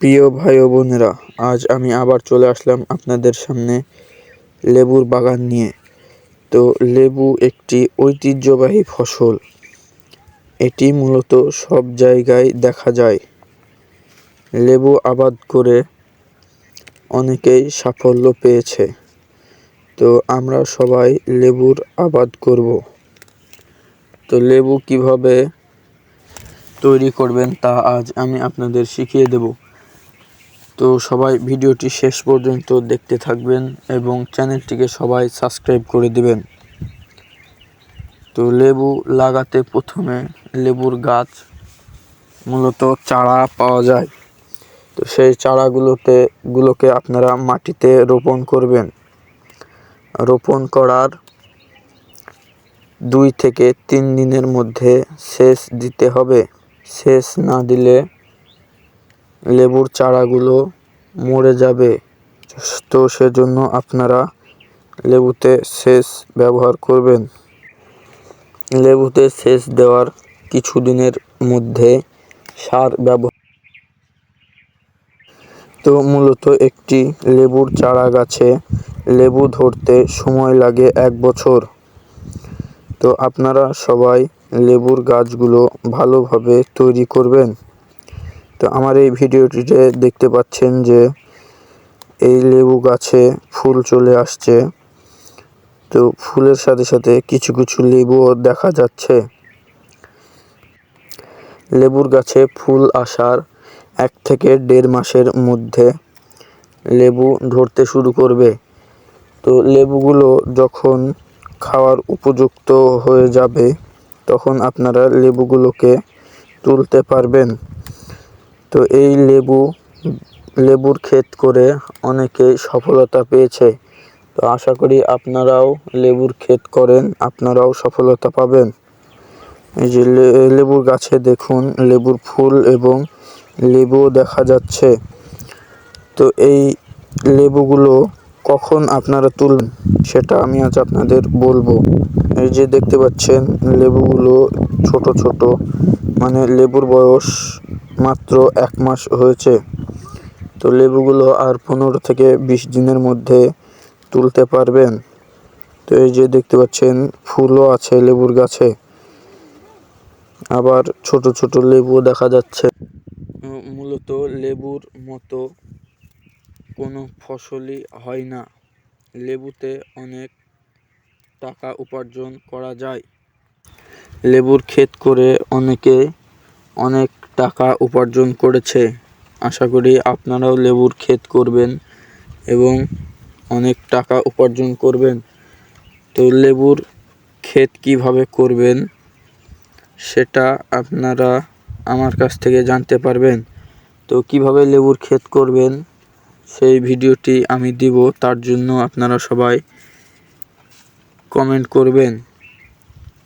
প্রিয় ভাই ও বোনেরা, আজ আমি আবার চলে আসলাম আপনাদের সামনে লেবুর বাগান নিয়ে। তো লেবু একটি ঐতিহ্যবাহী ফসল। এটি মূলত সব জায়গায় দেখা যায়। লেবু আবাদ করে অনেকেই সাফল্য পেয়েছে। তো আমরা সবাই লেবুর আবাদ করব। তো লেবু কীভাবে তৈরি করবেন তা আজ আমি আপনাদের শিখিয়ে দেব। তো সবাই ভিডিওটি শেষ পর্যন্ত দেখতে থাকবেন এবং চ্যানেলটিকে সবাই সাবস্ক্রাইব করে দিবেন। তো লেবু লাগাতে প্রথমে লেবুর গাছ, মূলত চারা পাওয়া যায়। তো সেই চারাগুলোতে, গুলোকে আপনারা মাটিতে রোপণ করবেন। রোপণ করার দুই থেকে তিন দিনের মধ্যে সেচ দিতে হবে। সেচ না দিলে লেবুর চারাগুলো মরে যাবে। তো সেজন্য আপনারা লেবুতে সেচ ব্যবহার করবেন। লেবুতে সেচ দেওয়ার কিছু দিনের মধ্যে সার ব্যবহার তো মূলত একটি লেবুর চারা গাছে লেবু ধরতে সময় লাগে এক বছর। তো আপনারা সবাই লেবুর গাছগুলো ভালোভাবে তৈরি করবেন। তো আমার এই ভিডিওটিতে দেখতে পাচ্ছেন যে এই লেবু গাছে ফুল চলে আসছে। তো ফুলের সাথে সাথে কিছু কিছু লেবুও দেখা যাচ্ছে। লেবুর গাছে ফুল আসার এক থেকে দেড় মাসের মধ্যে লেবু ধরতে শুরু করবে। তো লেবুগুলো যখন খাওয়ার উপযুক্ত হয়ে যাবে, তখন আপনারা লেবুগুলোকে তুলতে পারবেন। তো এই লেবু, লেবুর ক্ষেত করে অনেকে সফলতা পেয়েছে। তো আশা করি আপনারাও লেবুর ক্ষেত করেন, আপনারাও সফলতা পাবেন। এই যে লেবুর গাছে দেখুন, লেবুর ফুল এবং লেবুও দেখা যাচ্ছে। তো এই লেবুগুলো কখন আপনারা তুলবেন সেটা আমি আজ আপনাদের বলব। এই যে দেখতে পাচ্ছেন, লেবুগুলো ছোট ছোট মানে লেবুর বয়স মাত্র এক মাস হয়েছে। তো লেবুগুলো আর পনেরো থেকে বিশ দিনের মধ্যে তুলতে পারবেন। তো এই যে দেখতে পাচ্ছেন, ফুলও আছে লেবুর গাছে। আবার ছোট ছোট লেবু দেখা যাচ্ছে। মূলত লেবুর মতো কোনো ফসলই হয় না। লেবুতে অনেক টাকা উপার্জন করা যায়। লেবুর ক্ষেত করে অনেকে অনেক টাকা উপার্জন করেছে। আশা করি আপনারাও লেবুর ক্ষেত করবেন এবং অনেক টাকা উপার্জন করবেন। তো লেবুর ক্ষেত কীভাবে করবেন সেটা আপনারা আমার কাছ থেকে জানতে পারবেন। তো কীভাবে লেবুর ক্ষেত করবেন সেই ভিডিওটি আমি দিব, তার জন্য আপনারা সবাই কমেন্ট করবেন।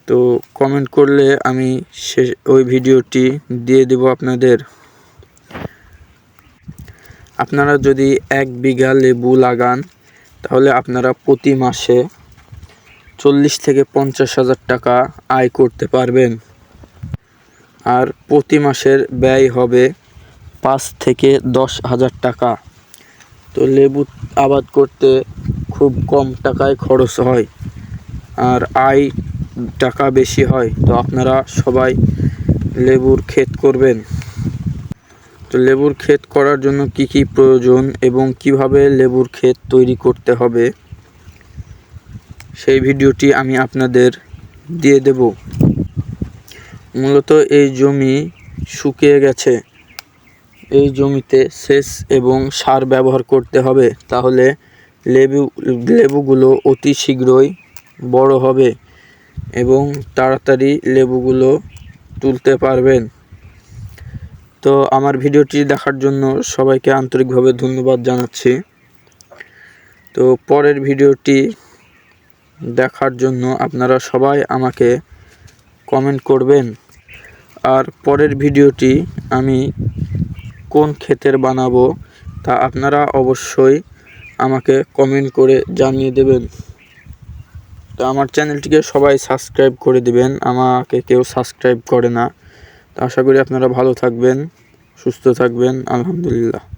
তো কমেন্ট করলে আমি সে ওই ভিডিওটি দিয়ে দেব আপনাদের। আপনারা যদি এক বিঘা লেবু লাগান, তাহলে আপনারা প্রতি মাসে চল্লিশ থেকে পঞ্চাশ হাজার টাকা আয় করতে পারবেন। আর প্রতি মাসের ব্যয় হবে পাঁচ থেকে দশ হাজার টাকা। তো লেবু আবাদ করতে খুব কম টাকায় খরচ হয়। আর আয় টাকা বেশি হয়, তো আপনারা সবাই লেবুর ক্ষেত করবেন। তো লেবুর ক্ষেত করার জন্য কি কি প্রয়োজন এবং কীভাবে লেবুর ক্ষেত তৈরি করতে হবে, সেই ভিডিওটি আমি আপনাদের দিয়ে দেব। মূলত এই জমি শুকিয়ে গেছে। এই জমিতে সেচ এবং সার ব্যবহার করতে হবে, তাহলে লেবু, লেবুগুলো অতি শীঘ্রই বড় হবে। এবং তাড়াতাড়ি লেবুগুলো তুলতে পারবেন। তো আমার ভিডিওটি দেখার জন্য সবাইকে আন্তরিকভাবে ধন্যবাদ জানাচ্ছি। তো পরের ভিডিওটি দেখার জন্য আপনারা সবাই আমাকে কমেন্ট করবেন। আর পরের ভিডিওটি আমি কোন ক্ষেতের বানাবো তা আপনারা অবশ্যই আমাকে কমেন্ট করে জানিয়ে দেবেন। তো আমার চ্যানেলটিকে সবাই সাবস্ক্রাইব করে দিবেন। আমাকে কেউ সাবস্ক্রাইব করে না। তো আশা করি আপনারা ভালো থাকবেন, সুস্থ থাকবেন। আলহামদুলিল্লাহ।